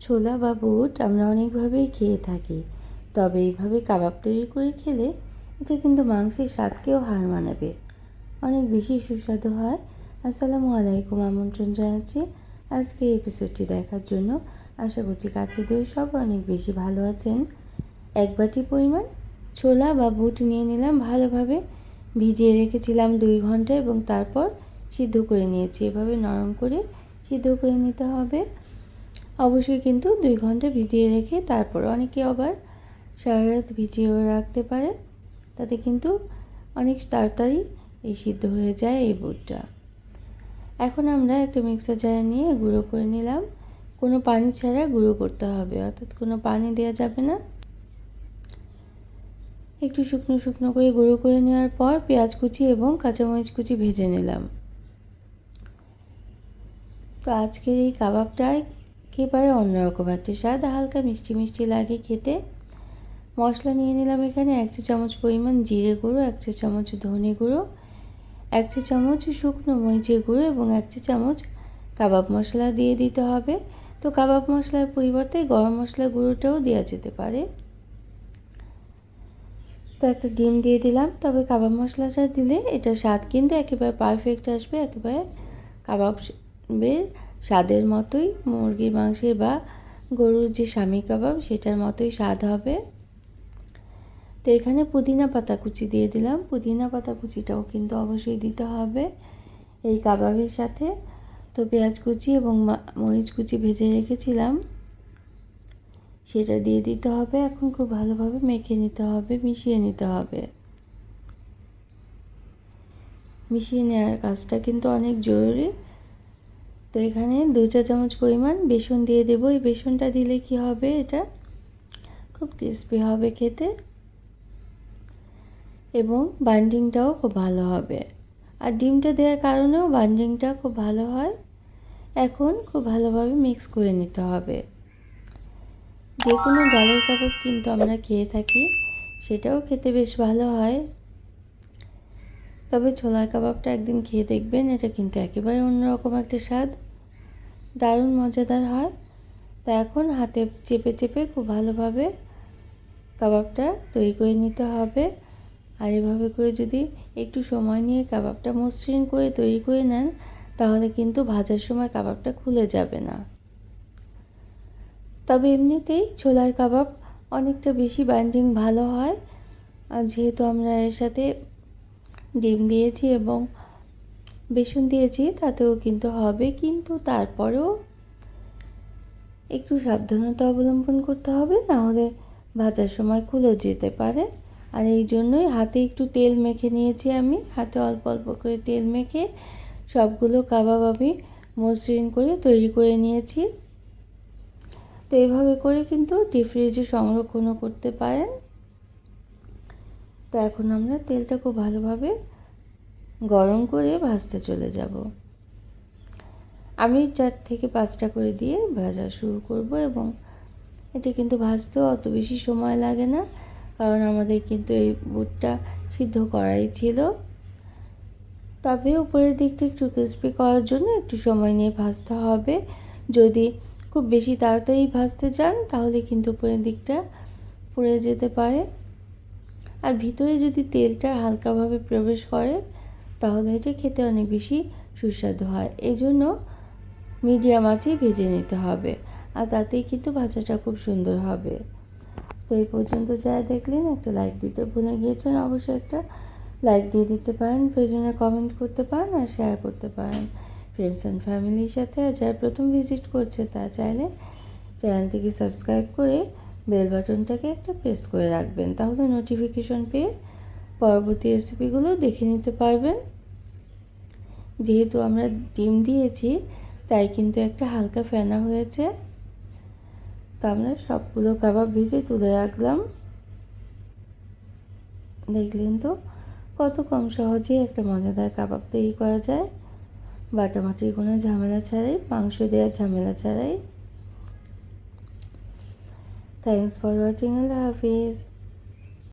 ছোলা বা বুট আমরা অনেকভাবেই খেয়ে থাকি। তবে এইভাবে কাবাব তৈরি করে খেলে এটা কিন্তু মাংসের স্বাদকেও হার মানাবে। অনেক বেশি সুস্বাদু হয়। আসসালামু আলাইকুম আমন্ত্রণ জানাচ্ছি আজকে এপিসোডটি দেখার জন্য। আশা করছি কাছে দিয়ে সব অনেক বেশি ভালো আছেন। এক বাটি পরিমাণ ছোলা বা বুট নিয়ে নিলাম ভালোভাবে। ভিজিয়ে রেখেছিলাম দুই ঘণ্টা এবং তারপর সিদ্ধ করে নিয়েছি। এভাবে নরম করে সিদ্ধ করে নিতে হবে। অবশ্যই কিন্তু দুই ঘণ্টা ভিজিয়ে রেখে তারপর অনেকে আবার সারা রাত ভিজিয়েও রাখতে পারে। তাতে কিন্তু অনেক তাড়াতাড়ি এই সিদ্ধ হয়ে যায় এই বুটটা। এখন আমরা একটা মিক্সার জারে নিয়ে গুঁড়ো করে নিলাম। কোনো পানি ছাড়া গুঁড়ো করতে হবে, অর্থাৎ কোনো পানি দেওয়া যাবে না। একটু শুকনো শুকনো করে গুঁড়ো করে নেওয়ার পর পেঁয়াজ কুচি এবং কাঁচামরিচ কুচি ভেজে নিলাম। তো আজকের এই কাবাবটা একেবারে অন্যরকম একটা স্বাদ, হালকা মিষ্টি মিষ্টি লাগে খেতে। মশলা নিয়ে নিলাম এখানে এক চা চামচ পরিমাণ জিরে গুঁড়ো, এক চা চামচ ধনে গুঁড়ো, এক চা চামচ শুকনো মরিচের গুঁড়ো এবং এক চা চামচ কাবাব মশলা দিয়ে দিতে হবে। তো কাবাব মশলার পরিবর্তে গরম মশলা গুঁড়োটাও দেওয়া যেতে পারে। তো একটা ডিম দিয়ে দিলাম। তবে কাবাব মশলাটা দিলে এটা স্বাদ কিন্তু একেবারে পারফেক্ট আসবে, একেবারে কাবাবের স্বাদের মতোই মুরগির মাংসের বা গরুর যে স্বামী কাবাব, সেটার মতোই স্বাদ হবে। তো এখানে পুদিনা পাতা কুচি দিয়ে দিলাম। পুদিনা পাতা কুচিটাও কিন্তু অবশ্যই দিতে হবে এই কাবাবের সাথে। তো পেঁয়াজ কুচি এবং মরিচ কুচি ভেজে রেখেছিলাম। সেটা দিয়ে দিতে হবে। এখন খুব ভালোভাবে মেখে নিতে হবে, মিশিয়ে নিতে হবে। মিশিয়ে নেওয়ার কাজটা কিন্তু অনেক জরুরি। তো এখানে দু চা চামচ পরিমাণ বেসন দিয়ে দেবো। এই বেসনটা দিলে কি হবে এটা? খুব ক্রিস্পি হবে খেতে। এবং বান্ডিংটাও খুব ভালো হবে। আর ডিমটা দেওয়ার কারণেও বাইন্ডিংটা খুব ভালো হয়। এখন খুব ভালোভাবে মিক্স করে নিতে হবে। যে কোনো ডালের কাবাব কিন্তু আমরা খেয়ে থাকি, সেটাও খেতে বেশ ভালো হয়। তবে ছোলার কাবাবটা একদিন খেয়ে দেখবেন, এটা কিন্তু একেবারে অন্যরকম একটা স্বাদ। দারুণ মজাদার হয়। তা এখন হাতে চেপে চেপে খুব ভালোভাবে কাবাবটা তৈরি করে নিতে হবে। আর এভাবে করে যদি একটু সময় নিয়ে কাবাবটা মসৃণ করে তৈরি করে নেন, তাহলে কিন্তু ভাজার সময় কাবাবটা খুলে যাবে না। তবে এমনিতেই ছোলার কাবাব অনেকটা বেশি বাইন্ডিং ভালো হয়। আর যেহেতু আমরা এর সাথে ডিম দিয়েছি এবং বেসন দিয়েছি, তাতেও কিন্তু হবে। কিন্তু তারপরেও একটু সাবধানতা অবলম্বন করতে হবে, না হলে ভাজার সময় খুলেও যেতে পারে। আর এই জন্যই হাতে একটু তেল মেখে নিয়েছি আমি। হাতে অল্প অল্প করে তেল মেখে সবগুলো কাবাব আমি মসৃণ করে তৈরি করে নিয়েছি। তো এইভাবে করে কিন্তু ডিপ ফ্রিজে সংরক্ষণও করতে পারেন। তো এখন আমরা তেলটা খুব ভালোভাবে গরম করে ভাজতে চলে যাব। আমি চার থেকে পাঁচটা করে দিয়ে ভাজা শুরু করব এবং এটা কিন্তু ভাজতেও অত বেশি সময় লাগে না, কারণ আমাদের কিন্তু এই বুটটা সিদ্ধ করাই ছিল। তবে উপরের দিকটা একটু ক্রিস্পি করার জন্য একটু সময় নিয়ে ভাজতে হবে। যদি খুব বেশি তাড়াতাড়ি ভাজতে চান, তাহলে কিন্তু উপরের দিকটা পুড়ে যেতে পারে। আর ভিতরে যদি তেলটা হালকাভাবে প্রবেশ করে, তাহলে এটা খেতে অনেক বেশি সুস্বাদু হয়। এই জন্য মিডিয়াম আঁচেই ভেজে নিতে হবে আর তাতেই কিন্তু ভাজাটা খুব সুন্দর হবে। তো এই পর্যন্ত যা দেখলেন, একটা লাইক দিতে ভুলে গিয়েছেন, অবশ্যই একটা লাইক দিয়ে দিতে পারেন, প্রয়োজনে কমেন্ট করতে পারেন আর শেয়ার করতে পারেন। ফ্রেন্ডস অ্যান্ড ফ্যামিলির সাথে আর যারা প্রথম ভিজিট করছে তা চাইলে চ্যানেলটিকে সাবস্ক্রাইব করে বেল বাটনটাকে একটা প্রেস করে রাখবেন। তাহলে নোটিফিকেশন পেয়ে পরবর্তী রেসিপিগুলো দেখে নিতে পারবেন। যেহেতু আমরা ডিম দিয়েছি, তাই কিন্তু একটা হালকা ফেনা হয়েছে। তো আমরা সবগুলো কাবাব ভেজে তুলে রাখলাম। দেখলেন তো কত কম সহজে একটা মজাদার কাবাব তৈরি করা যায়। বাটামাটির কোনো ঝামেলা ছাড়াই, মাংস দেওয়ার ঝামেলা ছাড়াই। Thanks for watching. Allah Hafiz.